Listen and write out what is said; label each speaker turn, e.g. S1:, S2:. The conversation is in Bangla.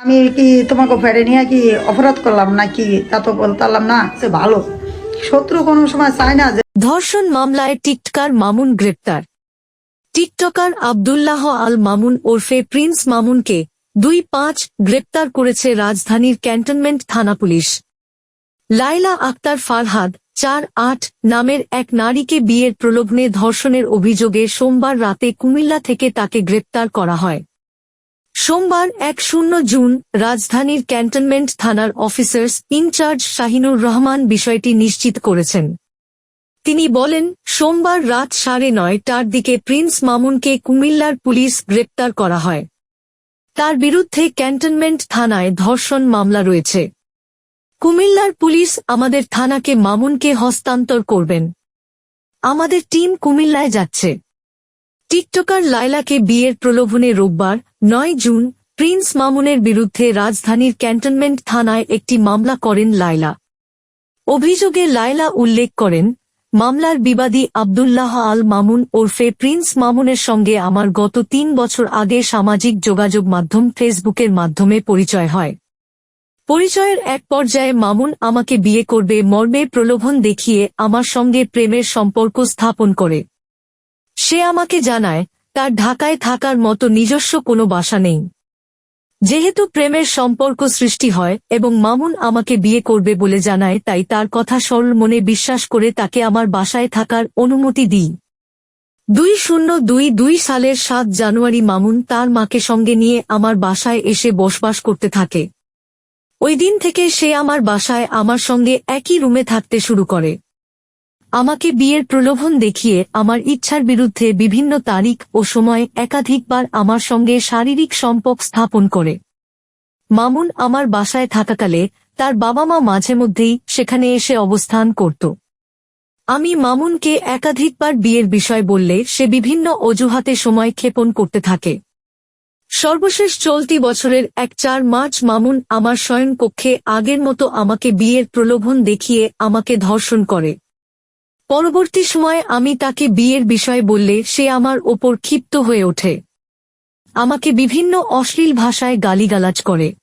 S1: আমি কি তোমাকে ফেরে নিয়ে কি অপরাধ করলাম নাকি? তা তো বলতাম না, সে ভালো। শত্রু কোনো সময় চায় না যে
S2: ধর্ষণ মামলায় টিকটকার মামুন গ্রেপ্তার। টিকটকার আবদুল্লাহ আল মামুন ওরফে প্রিন্স মামুনকে দুই পাঁচ গ্রেপ্তার করেছে রাজধানীর ক্যান্টনমেন্ট থানা পুলিশ। লাইলা আক্তার ফারহাদ, চার আট নামের এক নারীকে বিয়ের প্রলোভনে ধর্ষণের অভিযোগে সোমবার রাতে কুমিল্লা থেকে তাকে গ্রেপ্তার করা হয়। সোমবার এক শূন্য জুন রাজধানীর ক্যান্টনমেন্ট থানার অফিসার্স ইনচার্জ শাহিনুর রহমান বিষয়টি নিশ্চিত করেছেন। তিনি বলেন, সোমবার রাত সাড়ে নয়টার দিকে প্রিন্স মামুনকে কুমিল্লার পুলিশ গ্রেপ্তার করা হয়। তার বিরুদ্ধে ক্যান্টনমেন্ট থানায় ধর্ষণ মামলা রয়েছে। কুমিল্লার পুলিশ আমাদের থানাকে মামুনকে হস্তান্তর করবেন। আমাদের টিম কুমিল্লায় যাচ্ছে। টিকটকার লায়লাকে বিয়ের প্রলোভনে রোববার, নয় জুন, প্রিন্স মামুনের বিরুদ্ধে রাজধানীর ক্যান্টনমেন্ট থানায় একটি মামলা করেন লায়লা। অভিযোগে লায়লা উল্লেখ করেন, মামলার বিবাদী আবদুল্লাহ আল মামুন ওরফে প্রিন্স মামুনের সঙ্গে আমার গত তিন বছর আগে সামাজিক যোগাযোগ মাধ্যম ফেসবুকের মাধ্যমে পরিচয় হয়। পরিচয়ের এক পর্যায়ে মামুন আমাকে বিয়ে করবে, মর্মে প্রলোভন দেখিয়ে আমার সঙ্গে প্রেমের সম্পর্ক স্থাপন করে। সে আমাকে জানায়, তার ঢাকায় থাকার মতো নিজস্ব কোনো বাসা নেই। যেহেতু প্রেমের সম্পর্ক সৃষ্টি হয় এবং মামুন আমাকে বিয়ে করবে বলে জানায়, তাই তার কথা সরল মনে বিশ্বাস করে তাকে আমার বাসায় থাকার অনুমতি দিই। দুই শূন্য দুই দুই সালের সাত জানুয়ারি মামুন তার মাকে সঙ্গে নিয়ে আমার বাসায় এসে বসবাস করতে থাকে। ওই দিন থেকে সে আমার বাসায় আমার সঙ্গে একই রুমে থাকতে শুরু করে। আমাকে বিয়ের প্রলোভন দেখিয়ে আমার ইচ্ছার বিরুদ্ধে বিভিন্ন তারিখ ও সময় একাধিকবার আমার সঙ্গে শারীরিক সম্পর্ক স্থাপন করে। মামুন আমার বাসায় থাকাকালে তার বাবা মা মাঝে মধ্যেই সেখানে এসে অবস্থান করত। আমি মামুনকে একাধিকবার বিয়ের বিষয় বললে সে বিভিন্ন অজুহাতে সময় ক্ষেপণ করতে থাকে। সর্বশেষ চলতি বছরের এক চার মার্চ মামুন আমার শয়নকক্ষে আগের মতো আমাকে বিয়ের প্রলোভন দেখিয়ে আমাকে ধর্ষণ করে। পরবর্তী সময় আমি তাকে বিয়ের বিষয় বললে সে আমার ওপর ক্ষিপ্ত হয়ে ওঠে। আমাকে বিভিন্ন অশ্লীল ভাষায় গালিগালাজ করে।